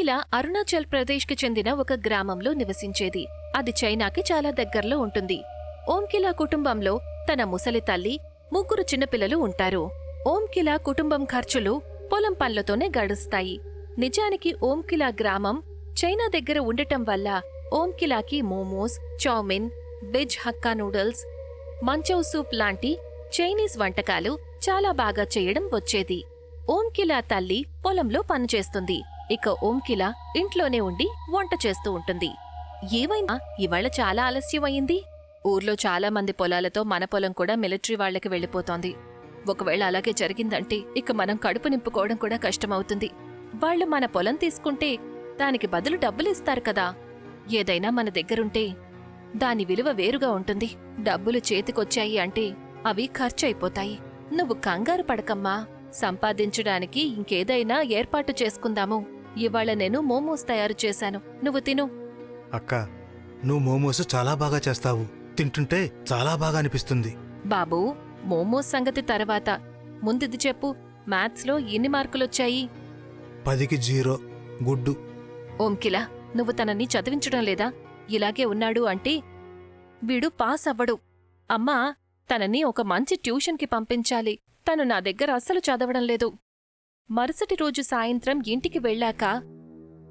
ఓంకిల అరుణాచల్ ప్రదేశ్కి చెందిన ఒక గ్రామంలో నివసించేది. అది చైనాకి చాలా దగ్గరలో ఉంటుంది. ఓంకిల కుటుంబంలో తన ముసలి తల్లి ముగ్గురు చిన్నపిల్లలు ఉంటారు. ఓంకిల కుటుంబం ఖర్చులు పొలం పనులతోనే గడుస్తాయి. నిజానికి ఓంకిల గ్రామం చైనా దగ్గర ఉండటం వల్ల ఓంకిలాకి momos chow mein veg Hakka noodles manchow soup లాంటి చైనీస్ వంటకాలు చాలా బాగా చేయడం వచ్చేది. ఓంకిలా తల్లి పొలంలో పనిచేస్తుంది. ఇక ఓంకిల ఇంట్లోనే ఉండి వంట చేస్తూ ఉంటుంది. ఏమైనా ఇవాళ చాలా ఆలస్యమైంది. ఊర్లో చాలా మంది పొలాలతో మన పొలం కూడా మిలిటరీ వాళ్ళకి వెళ్ళిపోతోంది. ఒకవేళ అలాగే జరిగిందంటే ఇక మనం కడుపు నింపుకోవడం కూడా కష్టమవుతుంది. వాళ్ళు మన పొలం తీసుకుంటే దానికి బదులు డబ్బులు ఇస్తారు కదా. ఏదైనా మన దగ్గరుంటే దాని విలువ వేరుగా ఉంటుంది. డబ్బులు చేతికొచ్చాయి అంటే అవి ఖర్చయిపోతాయి. నువ్వు కంగారు పడకమ్మా. సంపాదించడానికి ఇంకేదైనా ఏర్పాటు చేసుకుందాము. ఇవాళ నేను మోమోస్ తయారు చేశాను. నువ్వు తిను. అక్క నువ్వు మోమోస్ చాలా బాగా చేస్తావు. తింటుంటే చాలా బాగా అనిపిస్తుంది. బాబూ మోమోస్ సంగతి తర్వాత. ముందిది చెప్పు మ్యాథ్స్లో ఎన్ని మార్కులొచ్చాయి? పదికి జీరో గుడ్డు. ఓంకిలా నువ్వు తనని చదివించడం లేదా? ఇలాగే ఉన్నాడు అంటే? వీడు పాస్ అవ్వడు. అమ్మా తనని ఒక మంచి ట్యూషన్కి పంపించాలి. తను నా దగ్గర అస్సలు చదవడం లేదు. మరుసటి రోజు సాయంత్రం ఇంటికి వెళ్ళాక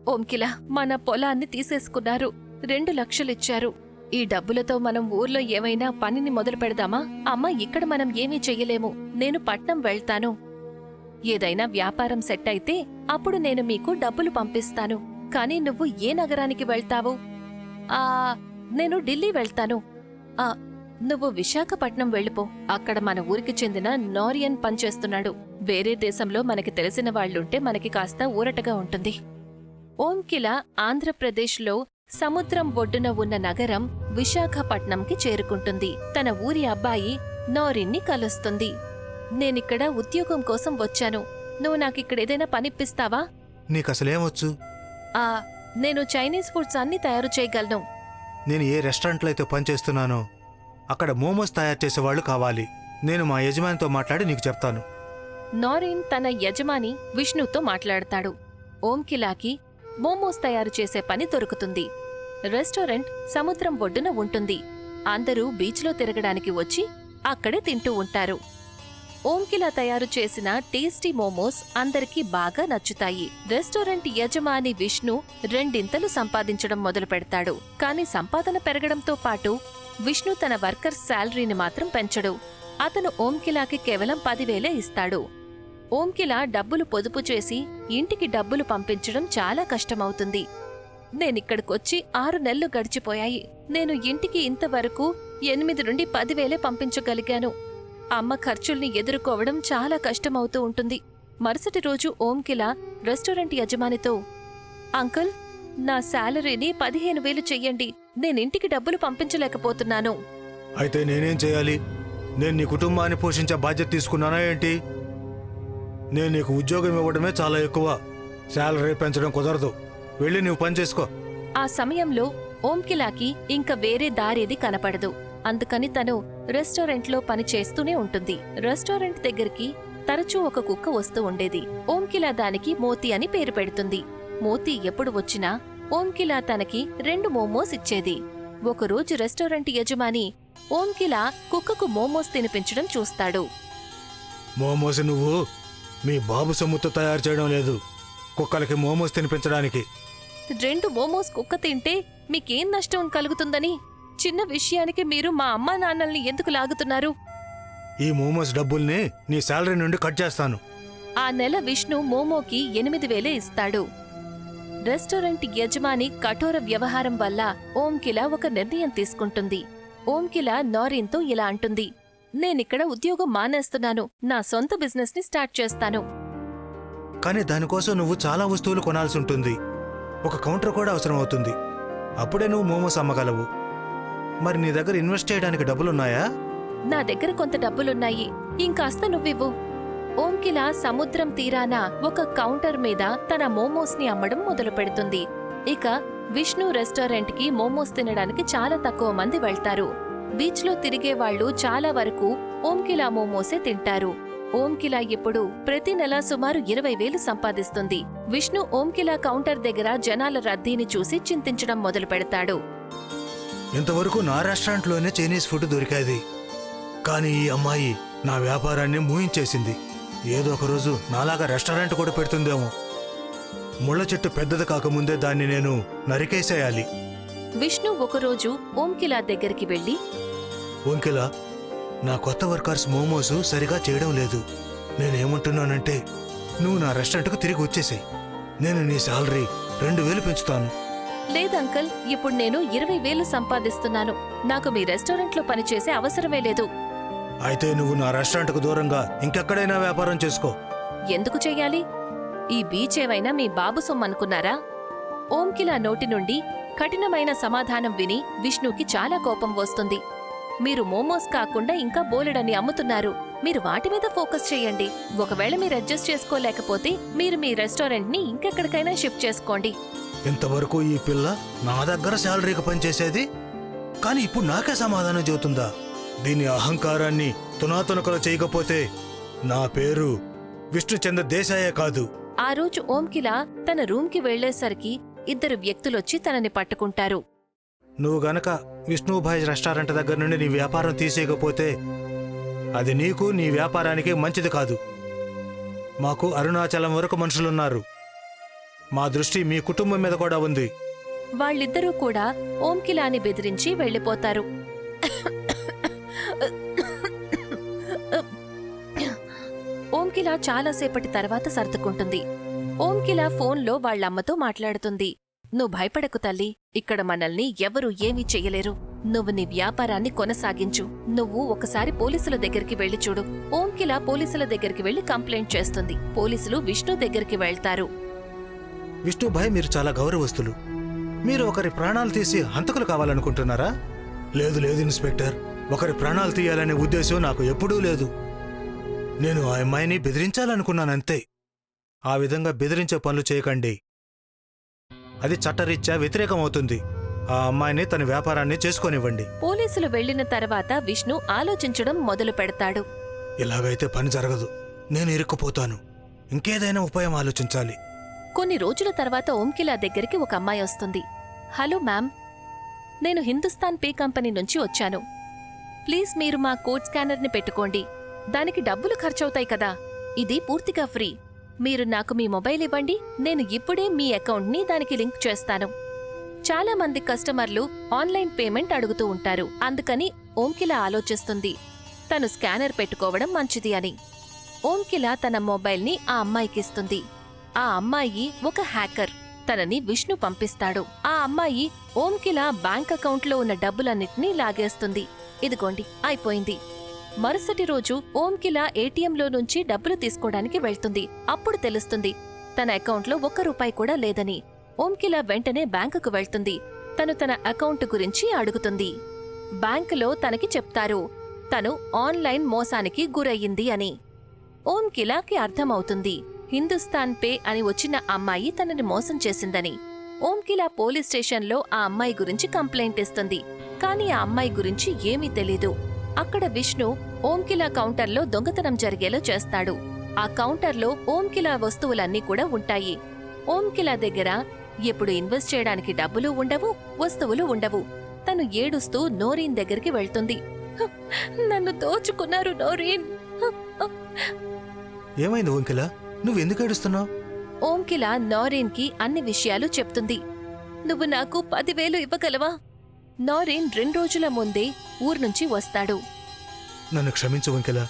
ఓంకిల మన పొలాన్ని తీసేసుకున్నారు. రెండు లక్షలిచ్చారు. ఈ డబ్బులతో మనం ఊర్లో ఏమైనా పనిని మొదలు పెడదామా? అమ్మ ఇక్కడ మనం ఏమీ చెయ్యలేము. నేను పట్నం వెళ్తాను. ఏదైనా వ్యాపారం సెట్ అయితే అప్పుడు నేను మీకు డబ్బులు పంపిస్తాను. కానీ నువ్వు ఏ నగరానికి వెళ్తావు? ఆ నేను ఢిల్లీ వెళ్తాను. ఆ నువ్వు విశాఖపట్నం వెళ్ళిపో. అక్కడ మన ఊరికి చెందిన నోరియన్ పనిచేస్తున్నాడు. వేరే దేశంలో మనకి తెలిసిన వాళ్ళుంటే మనకి కాస్త ఊరటగా ఉంటుంది. ఓంకిల ఆంధ్రప్రదేశ్లో సముద్రం ఒడ్డున ఉన్న నగరం విశాఖపట్నంకి చేరుకుంటుంది. తన ఊరి అబ్బాయి నోరిన్ని కలుస్తుంది. నేనిక్కడ ఉద్యోగం కోసం వచ్చాను. నువ్వు నాకిక్కడేదైనా పనిప్పిస్తావా నీకు అసలేమొచ్చు ఆ నేను చైనీస్ ఫుడ్స్ అన్ని తయారు చేయగలను. నేను ఏ రెస్టారెంట్లో అయితే పనిచేస్తున్నానో అక్కడ మోమోస్ తయారు చేసేవాళ్ళు కావాలి. నేను మా యజమానితో మాట్లాడి నీకు చెప్తాను. నారిన్ తన యజమాని విష్ణుతో మాట్లాడతాడు. ఓంకిలాకి మోమోస్ తయారు చేసే పని దొరుకుతుంది. రెస్టారెంట్ సముద్రం ఒడ్డున ఉంటుంది. అందరూ బీచ్లో తిరగడానికి వచ్చి అక్కడే తింటూ ఉంటారు. ఓంకిలా తయారు చేసిన టేస్టీ మోమోస్ అందరికీ బాగా నచ్చుతాయి. రెస్టారెంట్ యజమాని విష్ణు రెండింతలు సంపాదించడం మొదలు పెడతాడు. కాని సంపాదన పెరగడంతో పాటు విష్ణు తన వర్కర్స్ శాలరీని మాత్రం పెంచడు. అతను ఓంకిలాకి కేవలం పదివేలే ఇస్తాడు. ఓంకిలా డబ్బులు పొదుపు చేసి ఇంటికి డబ్బులు పంపించడం చాలా కష్టమవుతుంది. నేనిక్కడికొచ్చి ఆరు నెలలు గడిచిపోయాయి. నేను ఇంటికి ఇంతవరకు ఎనిమిది నుండి పదివేలే పంపించగలిగాను. అమ్మ ఖర్చుల్ని ఎదుర్కోవడం చాలా కష్టమవుతూ ఉంటుంది. మరుసటి రోజు ఓంకిలా రెస్టారెంట్ యజమానితో అంకుల్ నా శాలరీని పదిహేను వేలు చెయ్యండి. నేనింటికి డబ్బులు పంపించలేకపోతున్నాను. అయితే నేనేం చేయాలి? నేను నీ కుటుంబాన్ని పోషించే బాధ్యత తీసుకున్నానా ఏంటి? నేను నీకు ఉద్యోగం ఇవ్వడమే చాలా ఎక్కువ. శాలరీ పెంచడం కుదరదు. వెళ్ళి నువ్వు పని చేసుకో. ఆ సమయంలో ఓంకిలాకి ఇంక వేరే దారేది కనపడదు. అందుకని తను రెస్టారెంట్లో పని చేస్తూనే ఉంటుంది. రెస్టారెంట్ దగ్గరికి తరచూ ఒక కుక్క వస్తూ ఉండేది. ఓంకిలా దానికి మోతి అని పేరు పెడుతుంది. మోతి ఎప్పుడు వచ్చినా ఓంకిలా తనకి రెండు మోమోస్ ఇచ్చేది. ఒకరోజు రెస్టారెంట్ యజమాని ఓంకిలా కుక్కకు మోమోస్ తినిపించడం చూస్తాడు. మోమోస్ నువ్వు? మీ బాబు సొమ్ముతో తయారు చేయడం లేదు. కుక్కలకి మోమోస్ తినిపించడానికి. రెండు మోమోస్ కుక్క తింటే మీకేం నష్టం కలుగుతుందని? చిన్న విషయానికి మీరు మా అమ్మా నాన్నల్ని ఎందుకు లాగుతున్నారు? ఈ మోమోస్ డబ్బుల్ని నీ శాలరీ నుండి కట్ చేస్తాను. ఆ నెల విష్ణు మోమోకి ఎనిమిది వేలే ఇస్తాడు. రెస్టారెంట్ యజమాని కఠోర వ్యవహారం వల్ల ఓంకిల ఒక నిర్ణయం తీసుకుంటుంది. ఓంకిల నారిన్తో ఇలా అంటుంది. నేనిక్కడ ఉద్యోగం మానేస్తున్నాను. నా సొంత బిజినెస్ని స్టార్ట్ చేస్తాను. కానీ దానికోసం నువ్వు చాలా వస్తువులు కొనాల్సి ఉంటుంది ఒక కౌంటర్ కూడా అవసరం అవుతుంది అప్పుడే నువ్వు మోమోస్ అమ్మగలవు. మరి నీ దగ్గర ఇన్వెస్ట్ చేయడానికి డబ్బులున్నాయా? నా దగ్గర కొంత డబ్బులున్నాయి. ఇంకాస్త నువ్వివ్వు. ఓంకిల సముద్రం తీరాన ఒక కౌంటర్ మీద తన మోమోస్ని అమ్మడం మొదలు పెడుతుంది. ఇక విష్ణు రెస్టారెంట్కి మోమోస్ తినడానికి చాలా తక్కువ మంది వెళ్తారు. బీచ్లో తిరిగే వాళ్ళు చాలా వరకు ఓంకిలా మోమోసే తింటారు. ఓంకిలా ఇప్పుడు ప్రతి నెల సుమారు ఇరవై వేలు సంపాదిస్తుంది. విష్ణు ఓంకిలా కౌంటర్ దగ్గర జనాల రద్దీని చూసి చింతించడం మొదలు పెడతాడు ఇంతవరకు నా రెస్టారెంట్లోనే చైనీస్ ఫుడ్ దొరికేది. కానీ ఈ అమ్మాయి నా వ్యాపారాన్ని మూయించేసింది. ఏదో ఒక రోజు నాలాగా రెస్టారెంట్ కూడా పెడుతుందేమో. ముళ్ళ చెట్టు పెద్దది కాకముందే దాన్ని నేను నరికేసేయాలి. విష్ణు ఒకరోజు ఓంకిలా దగ్గరికి వెళ్ళి వంకిల నా కొత్త వర్కర్స్ మోమోస్ సరిగా చేయడం లేదు. నేనేమంటున్నానంటే నువ్వు నా రెస్టారెంట్కు తిరిగి వచ్చేసాయి. నేను నీ శాలరీ రెండు వేలు పెంచుతాను. లేదంకల్ ఇప్పుడు నేను ఇరవై వేలు సంపాదిస్తున్నాను. నాకు మీ రెస్టారెంట్లో పనిచేసే అవసరమే లేదు. అయితే నువ్వు నా రెస్టారెంట్కు దూరంగా ఇంకెక్కడైనా వ్యాపారం చేసుకో. ఎందుకు చెయ్యాలి ఈ బీచ్ ఏమైనా మీ బాబు సొమ్మనుకున్నారా ఓంకిలా నోటి నుండి కఠినమైన సమాధానం విని విష్ణుకి చాలా కోపం వస్తుంది. మీరు మోమోస్ కాకుండా ఇంకా బోలెడని అమ్ముతున్నారు. మీరు వాటి మీద ఫోకస్ చేయండి. ఒకవేళ మీరు అడ్జస్ట్ చేసుకోలేకపోతే మీరు మీ రెస్టారెంట్ని ఇంకెక్కడికైనా షిఫ్ట్ చేసుకోండి. ఇంతవరకు ఈ పిల్ల నా దగ్గర శాలరీకి పనిచేసేది? కానీ ఇప్పుడు నాకే సమాధానం చెబుతుందా? దీని అహంకారాన్ని తునాతునకలు చేయకపోతే నా పేరు విష్ణుచంద్ర దేశాయే కాదు. ఆ రోజు ఓంకిలా తన రూమ్కి వెళ్ళేసరికి ఇద్దరు వ్యక్తులొచ్చి తనని పట్టుకుంటారు. నువ్వు గనక విష్ణుభాయ్ రెస్టారెంట్ దగ్గర నుండి నీ వ్యాపారం తీసేయకపోతే అది నీకు నీ వ్యాపారానికి మంచిది కాదు. మాకు అరుణాచలం వరకు మనుషులున్నారు. మా దృష్టి మీ కుటుంబం మీద కూడా ఉంది. వాళ్ళిద్దరూ కూడా ఓంకిలాని బెదిరించి వెళ్ళిపోతారు. ఓంకిలా చాలాసేపటి తర్వాత సర్దుకుంటుంది. ఓంకిలా ఫోన్లో వాళ్ళమ్మతో మాట్లాడుతుంది. నువ్వు భయపడకు తల్లి ఇక్కడ మనల్ని ఎవరూ ఏమీ చెయ్యలేరు. నువ్వు నీ వ్యాపారాన్ని కొనసాగించు. నువ్వు ఒకసారి పోలీసుల దగ్గరికి వెళ్ళి చూడు. ఓంకిలా పోలీసుల దగ్గరికి వెళ్ళి కంప్లైంట్ చేస్తుంది. పోలీసులు విష్ణు దగ్గరికి వెళ్తారు. విష్ణుభాయ్ మీరు చాలా గౌరవస్తులు. మీరు ఒకరి ప్రాణాలు తీసి హంతకులు కావాలనుకుంటున్నారా? లేదు లేదు ఇన్స్పెక్టర్. ఒకరి ప్రాణాలు తీయాలనే ఉద్దేశం నాకు ఎప్పుడూ లేదు. నేను ఆ అమ్మాయిని బెదిరించాలనుకున్నానంతే ఆ విధంగా బెదిరించే పనులు చేయకండి. అది చట్టరీత్యా వ్యతిరేకమవుతుంది. ఆ అమ్మాయిని తన వ్యాపారాన్ని చేసుకోనివ్వండి. పోలీసులు వెళ్ళిన తర్వాత విష్ణు ఆలోచించడం మొదలు పెడతాడు. ఇలాగైతే పని జరగదు నేను ఇరుక్కుపోతాను. ఇంకేదైనా ఉపాయం ఆలోచించాలి. కొన్ని రోజుల తర్వాత ఓంకిలా దగ్గరికి ఒక అమ్మాయి వస్తుంది. హలో మ్యామ్ నేను హిందుస్థాన్ పే కంపెనీ నుంచి వచ్చాను. ప్లీజ్ మీరు మా కోడ్ స్కానర్ని పెట్టుకోండి. దానికి డబ్బులు ఖర్చవుతాయి కదా. ఇది పూర్తిగా ఫ్రీ. మీరు నాకు మీ మొబైల్ ఇవ్వండి నేను ఇప్పుడే మీ అకౌంట్ని దానికి లింక్ చేస్తాను. చాలా మంది కస్టమర్లు ఆన్లైన్ పేమెంట్ అడుగుతూ ఉంటారు అందుకని ఓంకిల ఆలోచిస్తుంది. తను స్కానర్ పెట్టుకోవడం మంచిది అని. ఓంకిల తన మొబైల్ని ఆ అమ్మాయికిస్తుంది ఆ అమ్మాయి ఒక హ్యాకర్ తనని విష్ణు పంపిస్తాడు. ఆ అమ్మాయి ఓంకిల బ్యాంక్ అకౌంట్లో ఉన్న డబ్బులన్నిటినీ లాగేస్తుంది. ఇదిగోండి అయిపోయింది. మరుసటి రోజు ఓంకిలా ఏటీఎంలో నుంచి డబ్బులు తీసుకోవడానికి వెళ్తుంది. అప్పుడు తెలుస్తుంది తన అకౌంట్లో ఒక్క రూపాయి కూడా లేదని. ఓంకిలా వెంటనే బ్యాంకుకు వెళ్తుంది. తను తన అకౌంట్ గురించి అడుగుతుంది. బ్యాంకులో తనకి చెప్తారు తను ఆన్లైన్ మోసానికి గురయ్యింది అని. ఓంకిలాకి అర్థమవుతుంది హిందుస్థాన్ పే అని వచ్చిన అమ్మాయి తనని మోసం చేసిందని. ఓంకిలా పోలీస్ స్టేషన్లో ఆ అమ్మాయి గురించి కంప్లైంట్ ఇస్తుంది కానీ ఆ అమ్మాయి గురించి ఏమీ తెలీదు. అక్కడ విష్ణు ఓంకిలా కౌంటర్లో దొంగతనం జరిగేలా చేస్తాడు. ఆ కౌంటర్లో ఓంకిలా వస్తువులన్నీ కూడా ఉంటాయి. ఓంకిలా దగ్గర ఎప్పుడు ఇన్వెస్ట్ చేయడానికి డబ్బులు ఉండవు వస్తువులు ఉండవు. తను ఏడుస్తూ నోరీన్ దగ్గరికి వెళ్తుంది. "హ, నన్ను దోచుకున్నారు నోరీన్. హ, హ." ఏమైంది వంకిల నువ్వు ఎందుకు ఏడుస్తున్నావు? ఓంకిల నోరీన్కి అన్ని విషయాలు చెప్తుంది. నువ్వు నాకు పదివేలు ఇవ్వగలవా? నోరీన్ రెండు రోజుల ముందే ఊర్నుంచి వస్తాడు. నన్ను క్షమించు వంకెల.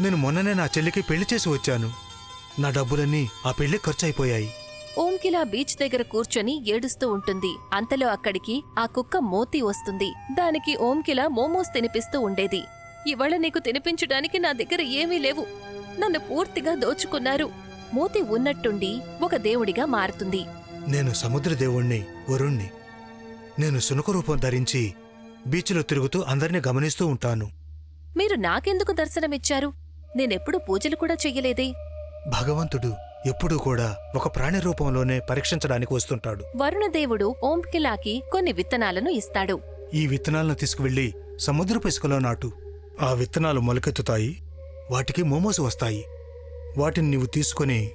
నేను మొన్ననే నా చెల్లికి పెళ్ళి చేసి వచ్చాను. నా డబ్బులన్నీ ఆ పెళ్ళి ఖర్చు అయిపోయాయి ఓంకిల బీచ్ దగ్గర కూర్చొని ఏడుస్తూ ఉంటుంది. అంతలో అక్కడికి ఆ కుక్క మోతి వస్తుంది. దానికి ఓంకిల మోమోస్ తినిపిస్తూ ఉండేది. ఇవాళ నీకు తినిపించడానికి నా దగ్గర ఏమీ లేవు. నన్ను పూర్తిగా దోచుకున్నారు. మూతి ఉన్నట్టుండి ఒక దేవుడిగా మారుతుంది. నేను సముద్ర దేవుణ్ణి వరుణ్ణి. నేను సునక రూపం ధరించి బీచ్లో తిరుగుతూ అందరినీ గమనిస్తూ ఉంటాను. మీరు నాకెందుకు దర్శనమిచ్చారు? నేనెప్పుడు పూజలు కూడా చెయ్యలేదే. భగవంతుడు ఎప్పుడూ కూడా ఒక ప్రాణి రూపంలోనే పరీక్షించడానికి వస్తుంటాడు. వరుణదేవుడు ఓంకిలాకి కొన్ని విత్తనాలను ఇస్తాడు. ఈ విత్తనాలను తీసుకువెళ్ళి సముద్రపు ఇసుకలో నాటు. ఆ విత్తనాలు మొలకెత్తుతాయి. వాటికి మోమోస్ వస్తాయి. వాటిని నీవు తీసుకొని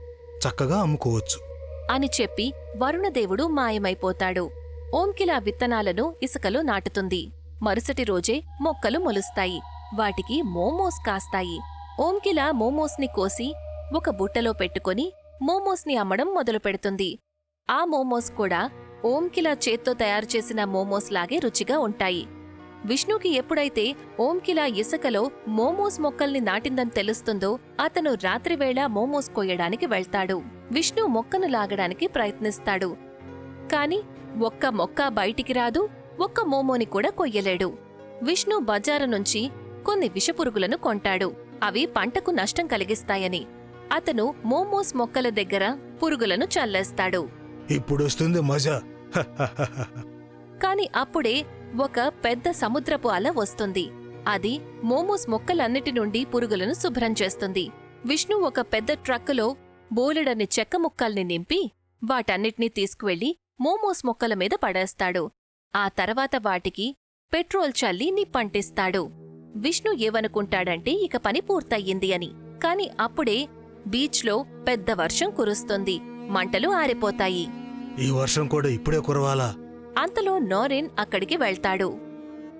చక్కగా అమ్ముకోవచ్చు. అని చెప్పి వరుణదేవుడు మాయమైపోతాడు. ఓంకిల విత్తనాలను ఇసుకలో నాటుతుంది. మరుసటి రోజే మొక్కలు మొలుస్తాయి. వాటికి మోమోస్ కాస్తాయి. ఓంకిల మోమోస్ని కోసి ఒక బుట్టలో పెట్టుకొని మోమోస్ని అమ్మడం మొదలు పెడుతుంది. ఆ మోమోస్ కూడా ఓంకిల చేత్తో తయారు చేసిన మోమోస్ లాగే రుచిగా ఉంటాయి. విష్ణుకి ఎప్పుడైతే ఓంకిల ఇసుకలో మోమోస్ మొక్కల్ని నాటిందని తెలుస్తుందో అతను రాత్రివేళ మోమోస్ కోయడానికి వెళ్తాడు. విష్ణు మొక్కను లాగడానికి ప్రయత్నిస్తాడు. కాని ఒక్క మొక్క బయటికి రాదు ఒక్క మోమోని కూడా కొయ్యలేడు. విష్ణు బజారు నుంచి కొన్ని విషపురుగులను కొంటాడు. అవి పంటకు నష్టం కలిగిస్తాయని. అతను మోమోస్ మొక్కల దగ్గర పురుగులను చల్లేస్తాడు. ఇప్పుడొస్తుంది మజా. కాని అప్పుడే ఒక పెద్ద సముద్రపు అల వస్తుంది. అది మోమోస్ మొక్కలన్నిటి నుండి పురుగులను శుభ్రం చేస్తుంది. విష్ణు ఒక పెద్ద ట్రక్కులో బోలెడన్ని చెక్క ముక్కల్ని నింపి వాటన్నిటినీ తీసుకువెళ్ళి మోమోస్ మొక్కల మీద పడేస్తాడు. ఆ తర్వాత వాటికి పెట్రోల్ చల్లి నిప్పంటిస్తాడు. విష్ణు ఏమనుకుంటాడంటే ఇక పని పూర్తయింది అని. కాని అప్పుడే బీచ్లో పెద్ద వర్షం కురుస్తుంది. మంటలు ఆరిపోతాయి. ఈ వర్షం కూడా ఇప్పుడే కురవాలా? అంతలో నోరిన్ అక్కడికి వెళ్తాడు.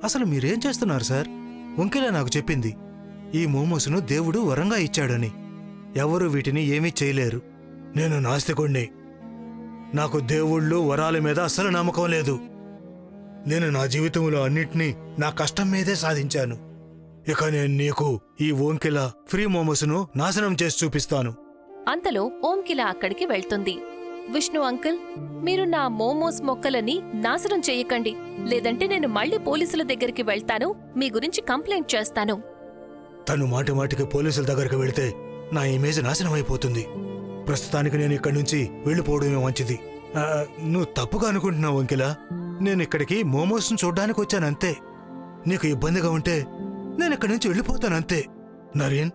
అసలు మీరేం చేస్తున్నారు సార్? వంకిల నాకు చెప్పింది. ఈ మోమోసును దేవుడు వరంగా ఇచ్చాడని. ఎవరు వీటిని ఏమీ చేయలేరు. నేను నాస్తికుణ్ణి. నాకు దేవుళ్ళు వరాల మీద అస్సలు నమ్మకం లేదు. నేను నా జీవితంలో అన్నిటినీ నా కష్టం మీదే సాధించాను. ఇక నేను నీకు ఈ ఓంకిల ఫ్రీ మోమోసును నాశనం చేసి చూపిస్తాను. అంతలో ఓంకిల అక్కడికి వెళ్తుంది. విష్ణు అంకుల్ మీరు నా మోమోస్ మొక్కలని నాశనం చెయ్యకండి లేదంటే నేను మళ్ళీ పోలీసుల దగ్గరికి వెళ్తాను మీ గురించి కంప్లైంట్ చేస్తాను. తను మాటి మాటికి పోలీసుల దగ్గరికి వెళితే నా ఇమేజ్ నాశనం అయిపోతుంది ప్రస్తుతానికి నేను ఇక్కడి నుంచి వెళ్ళిపోవడమే మంచిది. నువ్వు తప్పుగా అనుకుంటున్నావు వంకిల నేను ఇక్కడికి మోమోస్ను చూడ్డానికి వచ్చానంతే నీకు ఇబ్బందిగా ఉంటే నేను ఇక్కడి నుంచి వెళ్ళిపోతానంతే నరేన్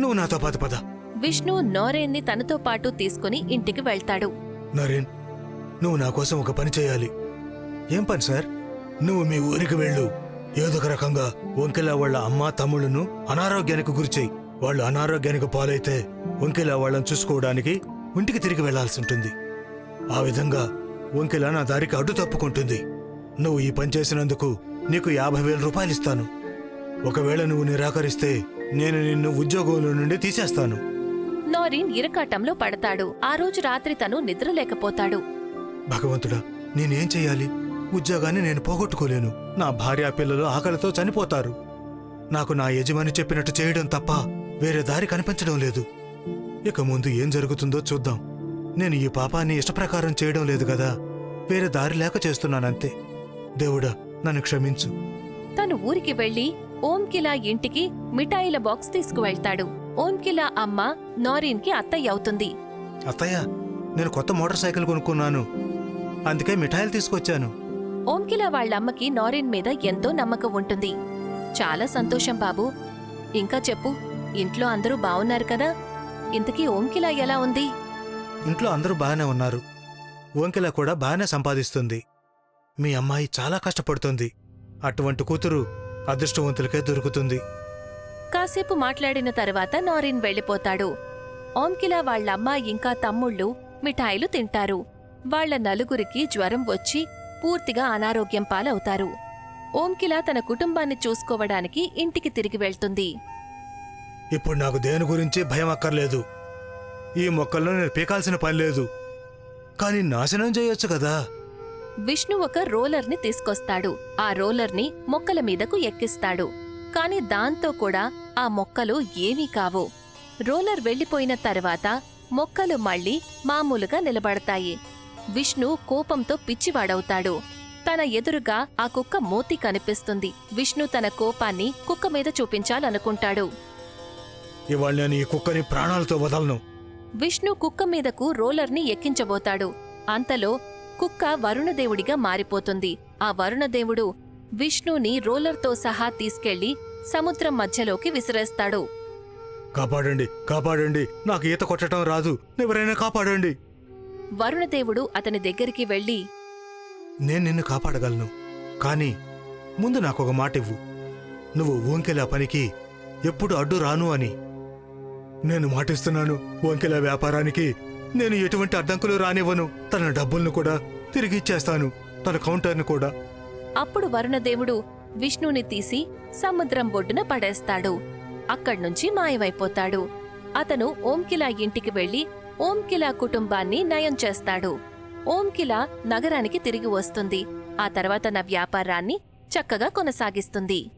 నువ్వు నాతో పాటు పద. విష్ణు నోరేన్ని తనతో పాటు తీసుకుని ఇంటికి వెళ్తాడు. నరేన్ నువ్వు నా కోసం ఒక పని చేయాలి. ఏం పని సార్? నువ్వు మీ ఊరికి వెళ్ళు. ఏదో ఒక రకంగా వంకిల వాళ్ళ అమ్మ తమ్ముళ్ళను అనారోగ్యానికి గురిచేయి వాళ్ళు అనారోగ్యానికి పాలైతే వంకిల వాళ్ళని చూసుకోవడానికి ఇంటికి తిరిగి వెళ్ళాల్సి ఉంటుంది. ఆ విధంగా వంకిల నా దారికి అడ్డు తప్పుకుంటుంది. నువ్వు ఈ పని చేసినందుకు నీకు యాభై వేల రూపాయలు ఇస్తాను. ఒకవేళ నువ్వు నిరాకరిస్తే నేను నిన్ను ఉద్యోగంలో నుండి తీసేస్తాను. నోరిన్ ఇరకాటంలో పడతాడు. ఆ రోజు రాత్రి తను నిద్రలేకపోతాడు. భగవంతుడా నేనేం చెయ్యాలి? ఉద్యోగాన్ని నేను పోగొట్టుకోలేను. నా భార్య పిల్లలు ఆకలితో చనిపోతారు. నాకు నా యజమాని చెప్పినట్టు చేయడం తప్ప వేరే దారి కనిపించడం లేదు. ఇక ముందు ఏం జరుగుతుందో చూద్దాం. నేను ఈ పాపాన్ని ఇష్టప్రకారం చేయడం లేదు కదా. వేరే దారి లేక చేస్తున్నానంతే. దేవుడా నన్ను క్షమించు. తను ఊరికి వెళ్ళి ఓంకిలా ఇంటికి మిఠాయిల బాక్స్ తీసుకువెళ్తాడు. ఓంకిలా అమ్మ నోరిన్కి అత్తయ్య అవుతుంది. అత్తయ్య నేను కొత్త మోటార్ సైకిల్ కొనుక్కున్నాను. అందుకే మిఠాయిలు తీసుకొచ్చాను. ఓంకిలా వాళ్ళమ్మకి నోరిన్ మీద ఎంతో నమ్మకం ఉంటుంది. చాలా సంతోషం బాబు. ఇంకా చెప్పు. ఇంట్లో అందరూ బావున్నారు కదా. ఇంతకీ ఓంకిలా ఎలా ఉంది? ఇంట్లో అందరూ బాగానే ఉన్నారు. ఓంకిల కూడా బాగానే సంపాదిస్తుంది. మీ అమ్మాయి చాలా కష్టపడుతుంది. అటువంటి కూతురు అదృష్టవంతులకే దొరుకుతుంది. కాసేపు మాట్లాడిన తర్వాత నోరిన్ వెళ్ళిపోతాడు. ఓంకిలా వాళ్ళమ్మ ఇంకా తమ్ముళ్ళు మిఠాయిలు తింటారు. వాళ్ళ నలుగురికి జ్వరం వచ్చి పూర్తిగా అనారోగ్యం పాలవుతారు. ఓంకిలా తన కుటుంబాన్ని చూసుకోవడానికి ఇంటికి తిరిగి వెళ్తుంది. ఇప్పుడు నాకు దేని గురించి భయం అక్కర్లేదు. ఈ మొక్కలను నేను పీకాల్సిన పని లేదు. కానీ నాశనం చేయొచ్చు కదా. విష్ణు ఒక రోలర్ని తీసుకొస్తాడు. ఆ రోలర్ని మొక్కల మీదకు ఎక్కిస్తాడు. కాని దాంతో కూడా ఆ మొక్కలు ఏమీ కావు. రోలర్ వెళ్ళిపోయిన తర్వాత మొక్కలు మళ్ళీ మామూలుగా నిలబడతాయి. విష్ణు కోపంతో పిచ్చివాడవుతాడు. తన ఎదురుగా ఆ కుక్క మోతి కనిపిస్తుంది. విష్ణు తన కోపాన్ని కుక్క మీద చూపించాలనుకుంటాడు. ఇవాళ నేను ఈ కుక్కని ప్రాణాలతో వదలను. విష్ణు కుక్క మీదకు రోలర్ని ఎక్కించబోతాడు. అంతలో కుక్క వరుణదేవుడిగా మారిపోతుంది. ఆ వరుణదేవుడు విష్ణుని రోలర్తో సహా తీసుకెళ్ళి సముద్రం మధ్యలోకి విసిరేస్తాడు. కాపాడండి కాపాడండి. నాకు ఈత కొట్టడం రాదు. ఎవరైనా కాపాడండి. వరుణదేవుడు అతని దగ్గరికి వెళ్ళి నేను నిన్ను కాపాడగలను. కానీ ముందు నాకు ఒక మాట ఇవ్వు నువ్వు ఓంకెల పనికి ఎప్పుడు అడ్డు రాను అని. నేను మాటిస్తున్నాను వంకెల వ్యాపారానికి నేను ఎటువంటి అడ్డంకులు రానివ్వను. తన డబ్బులను కూడా తిరిగి ఇచ్చేస్తాను తన కౌంటర్ని కూడా. అప్పుడు వరుణదేవుడు విష్ణుని తీసి సముద్రం ఒడ్డున పడేస్తాడు. అక్కడ్నుంచి మాయమైపోతాడు. అతను ఓంకిలా ఇంటికి వెళ్ళి ఓంకిలా కుటుంబాన్ని నయం చేస్తాడు. ఓంకిలా నగరానికి తిరిగి వస్తుంది. ఆ తర్వాత నా వ్యాపారాన్ని చక్కగా కొనసాగిస్తుంది.